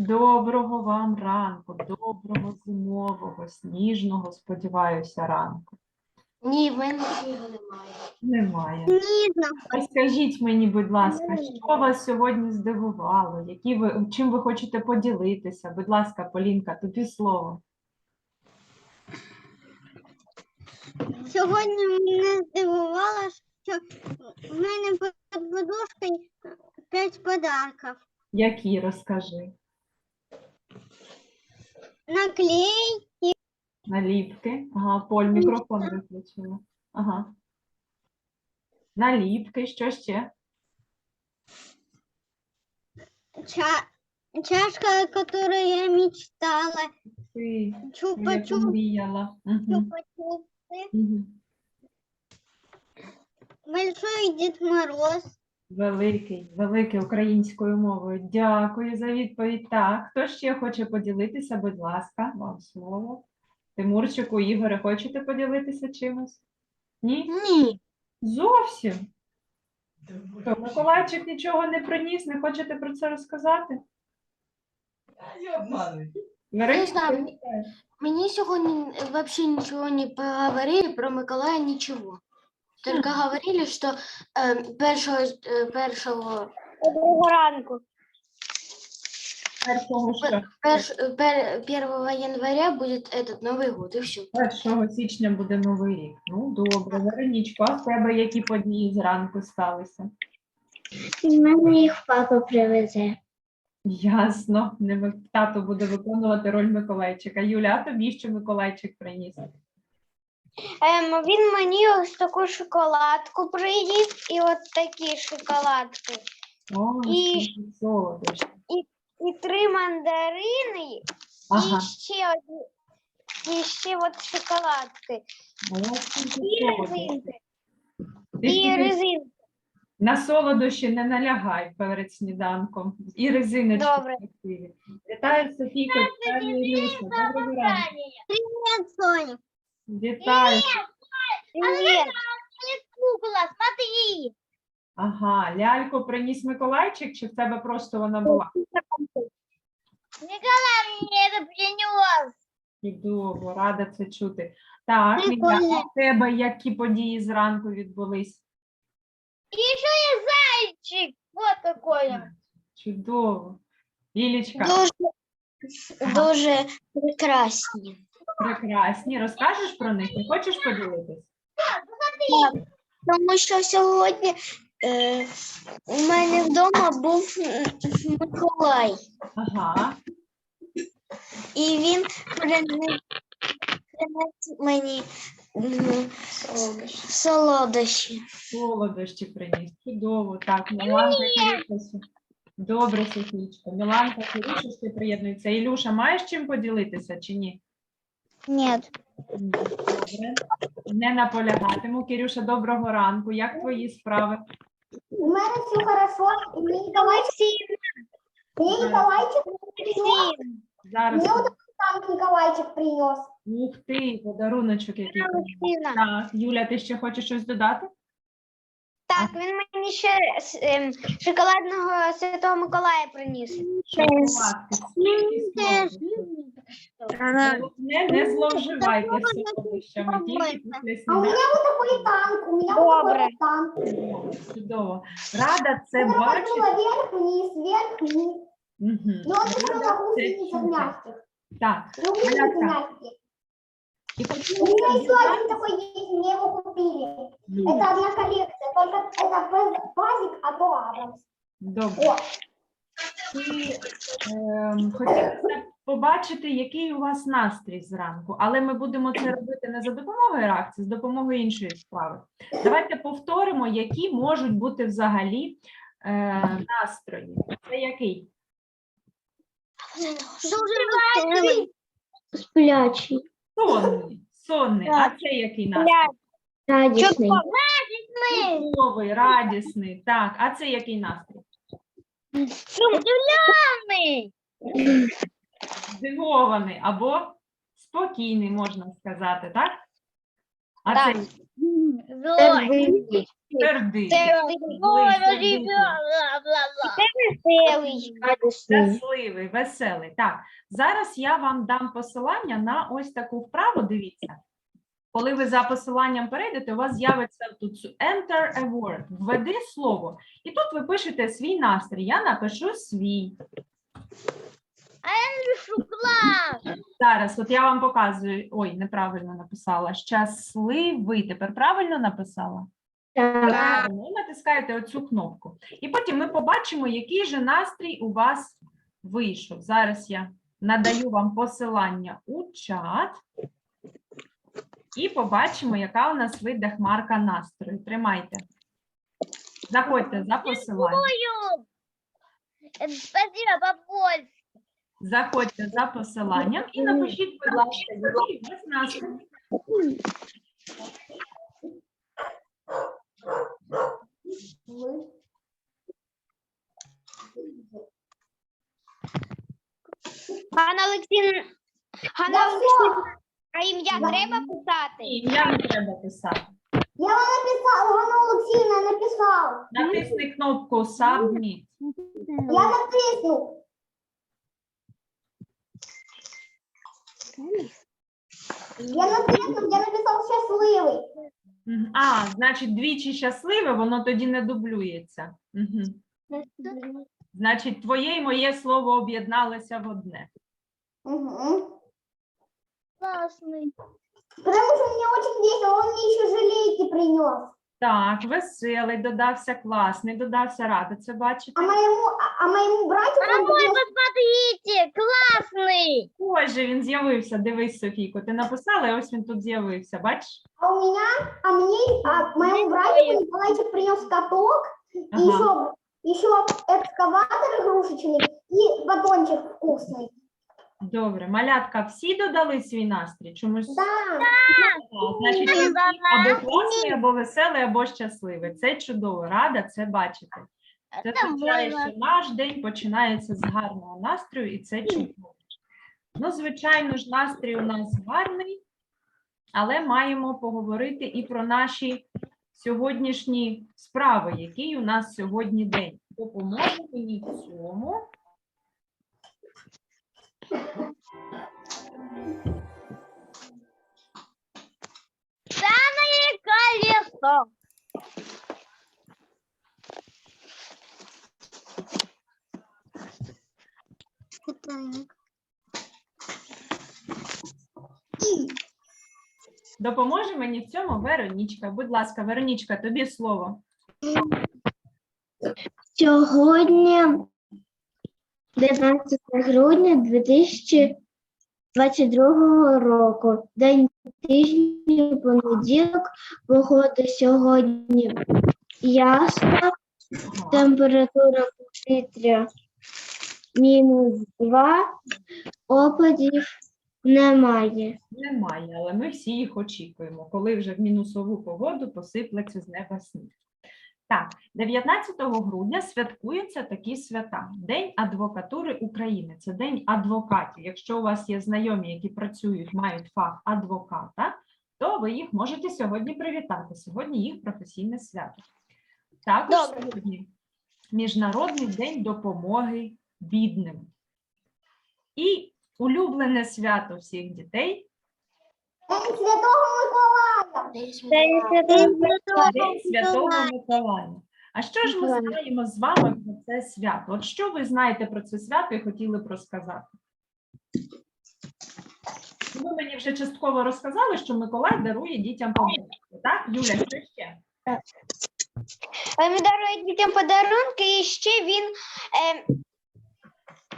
Доброго вам ранку, доброго зимового, сніжного, сподіваюся, ранку. Ні, в мене його немає. Немає. А мені, будь ласка, що вас сьогодні здивувало? Які ви, чим ви хочете поділитися? Будь ласка, Полінка, тобі слово. Сьогодні мене здивувало, що в мене під подушкою п'ять подарків. Які розкажи? Наклей, Наліпки. Ага, Поль, мікрофон виключила. Ага. Наліпки, що ще? ча- чашка, о которой я мечтала, Ти що чупа-чуп, чупа-чупсы, Угу. большой Дед Мороз. Великий, великий українською мовою. Дякую за відповідь. Так, хто ще хоче поділитися, будь ласка, вам слово. Тимурчику, Ігоре, хочете поділитися чимось? Ні? Ні. Зовсім. Що, Миколайчик нічого не приніс, не хочете про це розказати? Я обманываю. Вероника, знаю, мені- Мені сьогодні взагалі нічого не поговорили про Миколая нічого. Тільки говорили, що е, першого, е, першого, Доброго ранку. Першого що? перш, пер, 1 января буде этот Новий год, і все. 1 січня буде новий рік. Ну, добре. Веронічко, а в тебе які події зранку сталися? У мене їх папа привезе. Ясно. Не Тато буде виконувати роль Миколайчика. Юля, а тобі що Миколайчик приніс? Ем, він мені ось таку шоколадку приніс і от такі шоколадки. О, І- скільки. І три мандарини, Ага. і ще одні. І ще от шоколадки. О, скільки І солодощів. резинки. Ти І резинки. на солодощі не налягай перед сніданком. І резиночки Добре. красиві. Вітаю, Софійко, вітаю, Ілюша. Доброго ранку. Привет, Соня. Вітаю. Привет. кукла, смотри. Ага, ляльку приніс Миколайчик, чи в тебе просто вона була? Николай мне это принес. Чудово, рада це чути. Так, Ліля, Прикольно. в тебе які події зранку відбулись? И еще есть зайчик. Вот такой он. Чудово. Лілічка, Дуже, дуже прекрасні. Прекрасні. Розкажеш про них? Не хочеш поділитись? Тому що сьогодні е, у мене вдома був Миколай, Ага. і він принес, принес мені м, солодощі. Солодощі приніс. Чудово. Так, Міланка Кирюша. Добре, Софійчка. Міланка Кирюша ще приєднується. Ілюша, маєш чим поділитися чи ні? Нет. Ні. Добре. Не наполягатиму. Кирюша, доброго ранку. Як твої справи? У меня все хорошо. Мне Николайчик... Мне Николайчик принес. Зараз. Там Николайчик принес. Ух ти, подаруночок який. Так, Юля, ти ще хочеш щось додати? Так, він мені ще ем, шоколадного Святого Миколая приніс. Шоколадки. Скільки. Головне, не зловживайте солодощами, тільки після А у сніданку. меня такой танк, у меня вот Добре. такой танк. Чудово, Чудово. Рада це Я бачити. вверх, вниз, вверх, вниз. Мгм. Но он еще Рада це чути. мягких. Так, Малятка. в мягких. і У хотілося меня еще один такой есть, мне его купили. Ну, Это одна коллекция, только это пазик, а то Абрамс. Добре. О, Ти ем, хотілося б побачити, який у вас настрій зранку, але ми будемо це робити не за допомогою реакції, з допомогою іншої справи. Давайте повторимо, які можуть бути взагалі е, настрої. Це який? дуже веселий. Сплячий, Сонний. Сонний. А це який настрій? радісний, Чудовий, радісний. Так, а це який настрій? Удивленный. Здивований або спокійний, можна сказати, так? А Так. це Злой. твердий. Веселий. Щасливий, веселий. Так, зараз я вам дам посилання на ось таку вправу. Дивіться. Коли ви за посиланням перейдете, у вас з'явиться тут enter a word, введи слово. І тут ви пишете свій настрій. Я напишу свій. Клас. Зараз, от я вам показую. Ой, неправильно написала. Щасливий. Тепер правильно написала? Правильно. І натискаєте оцю кнопку. І потім ми побачимо, який же настрій у вас вийшов. Зараз я надаю вам посилання у чат. І побачимо, яка у нас вийде хмарка настрою. Тримайте. Заходьте за посиланням. Спасибо, бабуль. Заходьте за посиланням і напишіть, будь ласка, який у вас настрій. Ганна Олексійовна, Ганна Олексійовна, а ім'я треба писати? Ні, ім'я не треба писати. Я вам написала, Ганна Олексіївна написала. Натисни кнопку Submit. Я натисну. Я натиснув, я написав щасливий. Мгм. А, значить, двічі щасливе, воно тоді не дублюється. Угу. Значить, твоє і моє слово об'єдналося в одне. Угу. Класний. Потому что мне очень весело, он мне еще жалейки принес. Так, веселий додався, класний додався, рада це бачити. А моему, а, а моему братику он принес посмотрите, класний. Ось же він з'явився. Дивись, Софійко, ти написала, і ось він тут з'явився. Бачиш? А у меня, а мне, а моему братику Николайчик принес каток, и Ага. еще, еще экскаватор игрушечный и батончик вкусный. Добре, малятка, всі додали свій настрій? Чомусь Да. Так, значить, або класний, або веселий, або щасливий. Це чудово, рада це бачити. Це означає, що наш день починається з гарного настрою, і це чудово. Ну, звичайно ж, настрій у нас гарний, але маємо поговорити і про наші сьогоднішні справи, який у нас сьогодні день. Допоможе мені в цьому. Колесо. Допоможе мені в цьому Веронічка. Будь ласка, Веронічка, тобі слово. Сьогодні 19 грудня 2022 року. День тижня, понеділок, погода сьогодні ясна, температура повітря мінус 2, опадів немає. Немає, але ми всі їх очікуємо, коли вже в мінусову погоду посиплеться з неба сніг. Так, 19 грудня святкуються такі свята: День адвокатури України. Це День адвокатів. Якщо у вас є знайомі, які працюють, мають фах адвоката, то ви їх можете сьогодні привітати. Сьогодні їх професійне свято. Також Добре. сьогодні Міжнародний день допомоги бідним. І улюблене свято всіх дітей День Святого Миколая. День Святого Миколая. А що ж ми знаємо з вами про це свято? От що ви знаєте про це свято і хотіли б розказати? Ви мені вже частково розказали, що Миколай дарує дітям подарунки. Так, Юля, що ще? Він дарує дітям подарунки, і ще він е,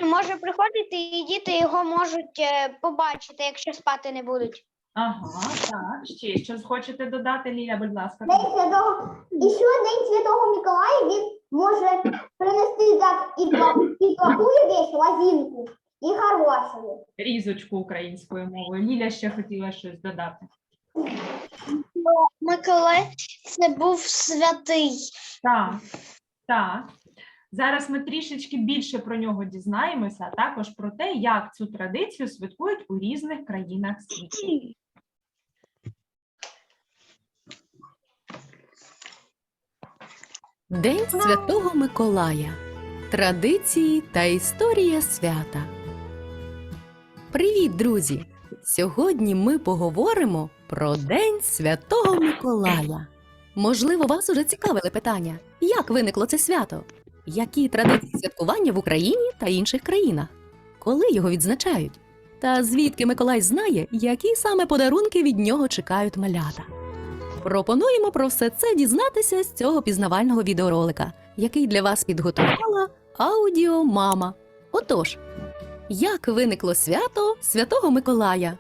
може приходити, і діти його можуть е, побачити, якщо спати не будуть. Ага, так, ще щось хочете додати, Ліля, будь ласка. День Святого. Еще День Святого Миколая він може принести так і, і плохую вещь, лазинку, і хорошую. Різочку українською мовою. Ліля ще хотіла щось додати. Миколай це був святий. Так, так. Зараз ми трішечки більше про нього дізнаємося, а також про те, як цю традицію святкують у різних країнах світу. День Святого Миколая. Традиції та історія свята. Привіт, друзі! Сьогодні ми поговоримо про День Святого Миколая. Можливо, вас уже цікавили питання, як виникло це свято? Які традиції святкування в Україні та інших країнах? Коли його відзначають? Та звідки Миколай знає, які саме подарунки від нього чекають малята? Пропонуємо про все це дізнатися з цього пізнавального відеоролика, який для вас підготувала аудіомама. Отож, як виникло свято Святого Миколая?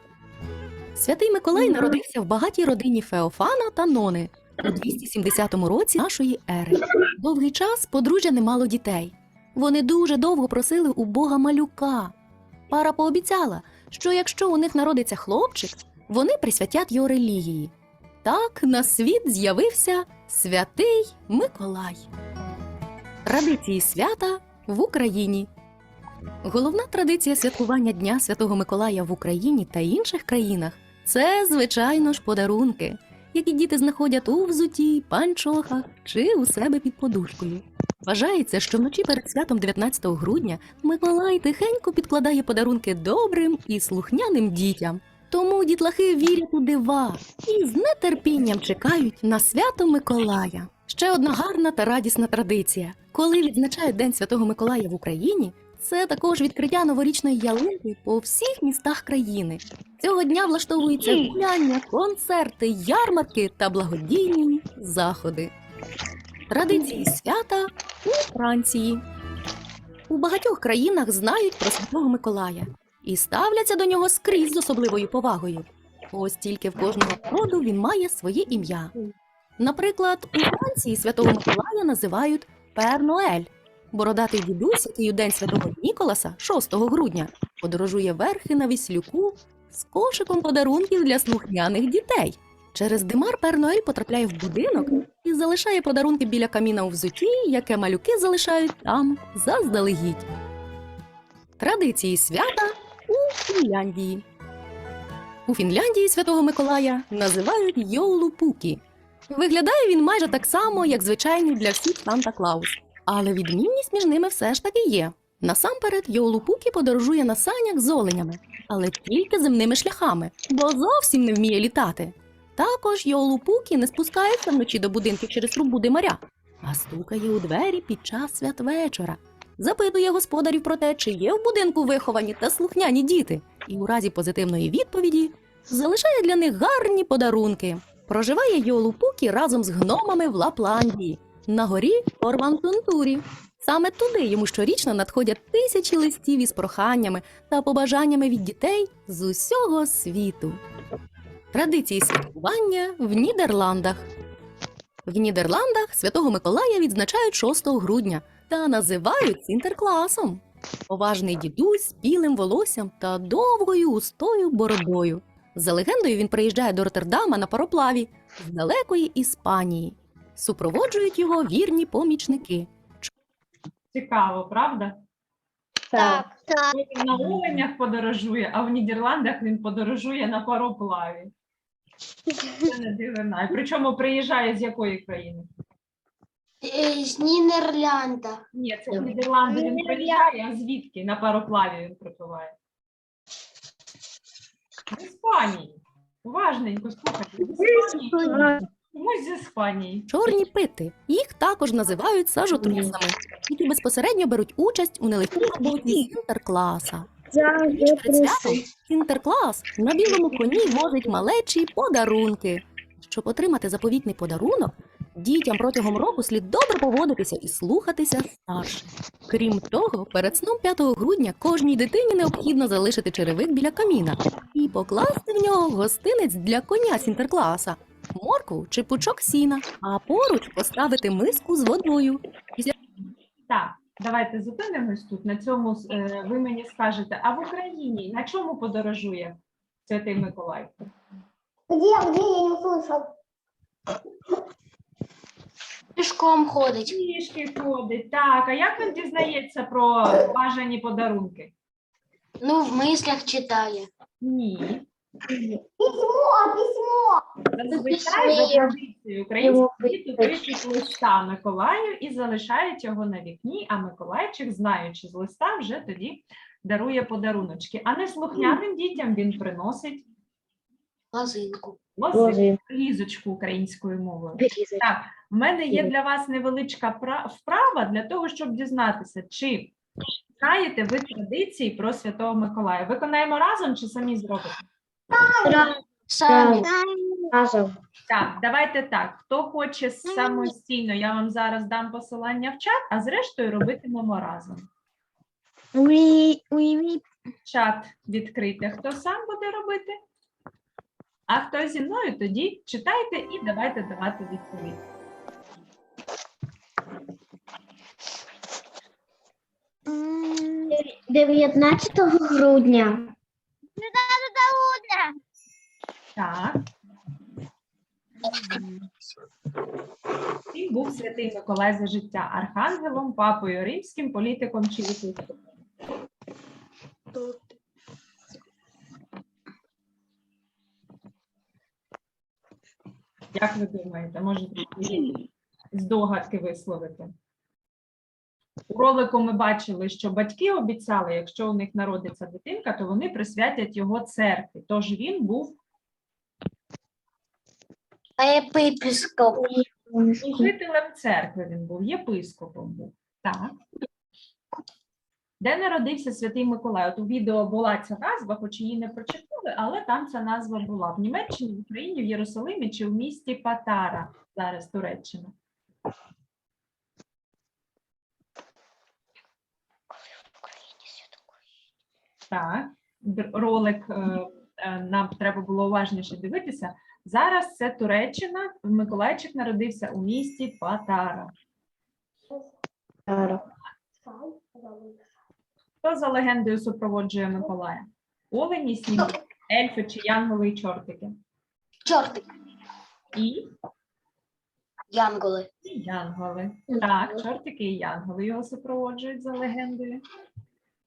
Святий Миколай народився в багатій родині Феофана та Нони у 270 році нашої ери. Довгий час подружжя не мало дітей. Вони дуже довго просили у Бога малюка. Пара пообіцяла, що якщо у них народиться хлопчик, вони присвятять його релігії. Так на світ з'явився святий Миколай. Традиції свята в Україні. Головна традиція святкування Дня Святого Миколая в Україні та інших країнах це, звичайно ж, подарунки, які діти знаходять у взуті, панчохах чи у себе під подушкою. Вважається, що вночі перед святом 19 грудня Миколай тихенько підкладає подарунки добрим і слухняним дітям. Тому дітлахи вірять у дива і з нетерпінням чекають на свято Миколая. Ще одна гарна та радісна традиція. Коли відзначають День Святого Миколая в Україні, це також відкриття новорічної ялинки по всіх містах країни. Цього дня влаштовуються гуляння, концерти, ярмарки та благодійні заходи. Традиції свята у Франції. У багатьох країнах знають про Святого Миколая і ставляться до нього скрізь з особливою повагою. Ось тільки в кожного народу він має своє ім'я. Наприклад, у Франції Святого Миколая називають Пер Ноель. Бородатий дідусь, який у день святого Ніколаса, 6 грудня, подорожує верхи на віслюку з кошиком подарунків для слухняних дітей. Через димар Пер Ноель потрапляє в будинок і залишає подарунки біля каміна у взутті, яке малюки залишають там заздалегідь. Традиції свята у Фінляндії. У Фінляндії Святого Миколая називають Йоулупукі. Виглядає він майже так само, як звичайний для всіх Санта Клаус. Але відмінність між ними все ж таки є. Насамперед, Йоулупукі подорожує на санях з оленями, але тільки земними шляхами, бо зовсім не вміє літати. Також Йоулупукі не спускається вночі до будинків через трубу димаря, а стукає у двері під час святвечора. Запитує господарів про те, чи є в будинку виховані та слухняні діти, і у разі позитивної відповіді залишає для них гарні подарунки. Проживає Йолупукі разом з гномами в Лапландії на горі Орвантунтурі. Саме туди йому щорічно надходять тисячі листів із проханнями та побажаннями від дітей з усього світу. Традиції святкування в Нідерландах. В Нідерландах Святого Миколая відзначають 6 грудня та називають Сінтеркласом. Поважний дідусь з білим волоссям та довгою густою бородою. За легендою, він приїжджає до Роттердама на пароплаві з далекої Іспанії. Супроводжують його вірні помічники. Цікаво, правда? Так, так. Він на оленях подорожує, а в Нідерландах він подорожує на пароплаві. Це не дивина. Причому приїжджає з якої країни? Е, З Нідерланда. Ні, це в Нідерланди він приїжджає, а звідки на пароплаві він припливає? З Іспанії. Уважненько, слухайте. З Іспанії. Чомусь з Іспанії. Чорні пити. Їх також називають сажотрусами, які безпосередньо беруть участь у нелегкій роботі Сінтеркласа. Ніч перед святом Сінтерклас на білому коні возить малечі подарунки. Щоб отримати заповітний подарунок, дітям протягом року слід добре поводитися і слухатися старших. Крім того, перед сном 5 грудня кожній дитині необхідно залишити черевик біля каміна і покласти в нього гостинець для коня Сінтеркласа, моркву чи пучок сіна, а поруч поставити миску з водою. Так, давайте зупинимось тут. На цьому е, ви мені скажете, а в Україні на чому подорожує Святий Миколай? Где, где, я не услышал. Пішком ходить. Кішки ходить. Так, а як він дізнається про бажані подарунки? Ну, в мислях читає. Ні. Письмо, письмо. Зазвичай за традицією українського світу пишуть листа Миколаю і залишають його на вікні, а Миколайчик, знаючи з листа, вже тоді дарує подаруночки. А неслухняним дітям він приносить Лозинку. лози, різочку українською мовою. Так, в мене є для вас невеличка пра- вправа для того, щоб дізнатися, чи знаєте ви традиції про Святого Миколая. Виконаємо разом чи самі зробите? Самі. Так, давайте так. Хто хоче самостійно, я вам зараз дам посилання в чат, а зрештою робитимемо разом. Чат відкрийте. Хто сам буде робити? А хто зі мною, тоді читайте і давайте давати відповідь. М, 19 грудня. Так. Ким був святий Миколай за життя архангелом, папою римським, політиком чи єпископом? Як ви думаєте, можете здогадки висловити? У ролику ми бачили, що батьки обіцяли, якщо у них народиться дитинка, то вони присвятять його церкві. Тож він був Епископ. служителем церкви, він був єпископом. Був. Так. Де народився святий Миколай? От у відео була ця назва, хоч її не прочитали, але там ця назва була. В Німеччині, в Україні, в Єрусалимі чи в місті Патара, зараз Туреччина. Так, ролик е, е, нам треба було уважніше дивитися. Зараз це Туреччина. Миколайчик народився у місті Патара. Хто за легендою супроводжує Миколая? Олені, сніги, ельфи чи янголи і чортики? Чортик. І, Янголи. і янголи. Так, чортики і янголи його супроводжують за легендою.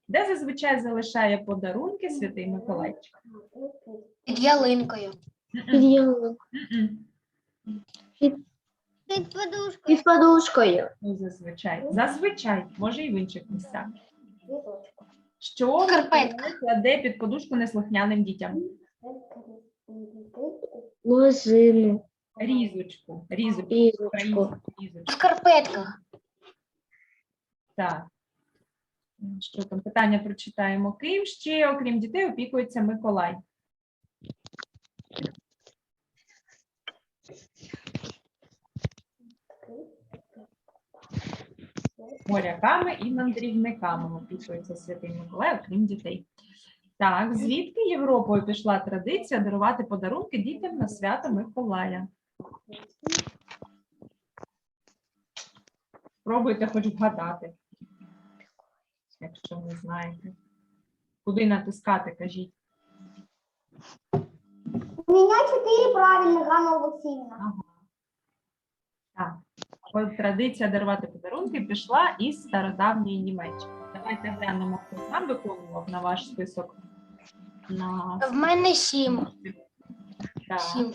Де зазвичай залишає подарунки святий Миколайчик? Під ялинкою. М-м, м-м. Під подушкою. Під подушкою. Ну, зазвичай. Зазвичай, може і в інших місцях. Що Шкарпетка. Кладе під подушку неслухняним дітям? Лозину. Різочку. Різочку. Різочку. Українську різочку. В. Так. Що там? Питання прочитаємо. Ким ще, окрім дітей, опікується Миколай? Моряками і мандрівниками опікується Святий Миколай, окрім дітей. Так, звідки Європою пішла традиція дарувати подарунки дітям на свято Миколая? Пробуйте хоч вгадати, якщо не знаєте. Куди натискати, кажіть. У меня четыре правильных, Ганна Алексеевна. Так, от традиція дарувати подарунки пішла із стародавньої Німеччини. Давайте глянемо, хто сам виконував на ваш список. На... В мене сім. Так, Сім.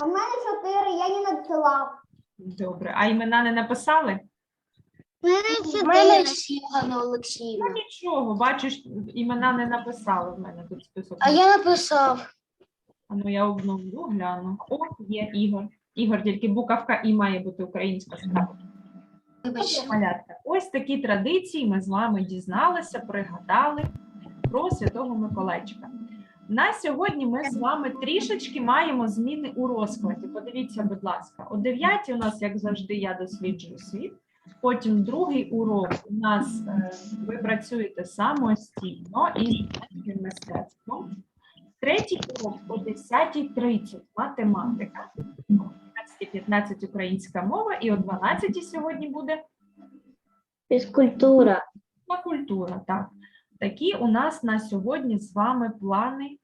А в мене чотири, я не надсилав. добре. А імена не написали? В мене сім, Ганна Ну нічого, бачу, що імена не написали в мене тут список. А я написав. А ну я обновлю, гляну. О, є Ігор. Ігор, тільки буковка І має бути українська справа. Ось такі традиції ми з вами дізналися, пригадали про Святого Миколайчика. На сьогодні ми з вами трішечки маємо зміни у розкладі. Подивіться, будь ласка, о 9 у нас, як завжди, я досліджую світ. Потім другий урок у нас е, ви працюєте самостійно дитячим мистецтвом. Третій урок о 10.30 математика, о 15.15 українська мова і о 12 сьогодні буде Фізкультура. культура. Так. Такі у нас на сьогодні з вами плани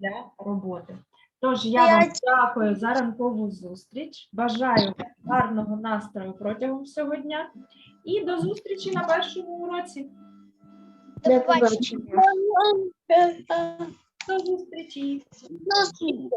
для роботи. Тож я вам дякую за ранкову зустріч. Бажаю гарного настрою протягом всього дня і до зустрічі на першому уроці. До побачення. До зустрічі! Ну,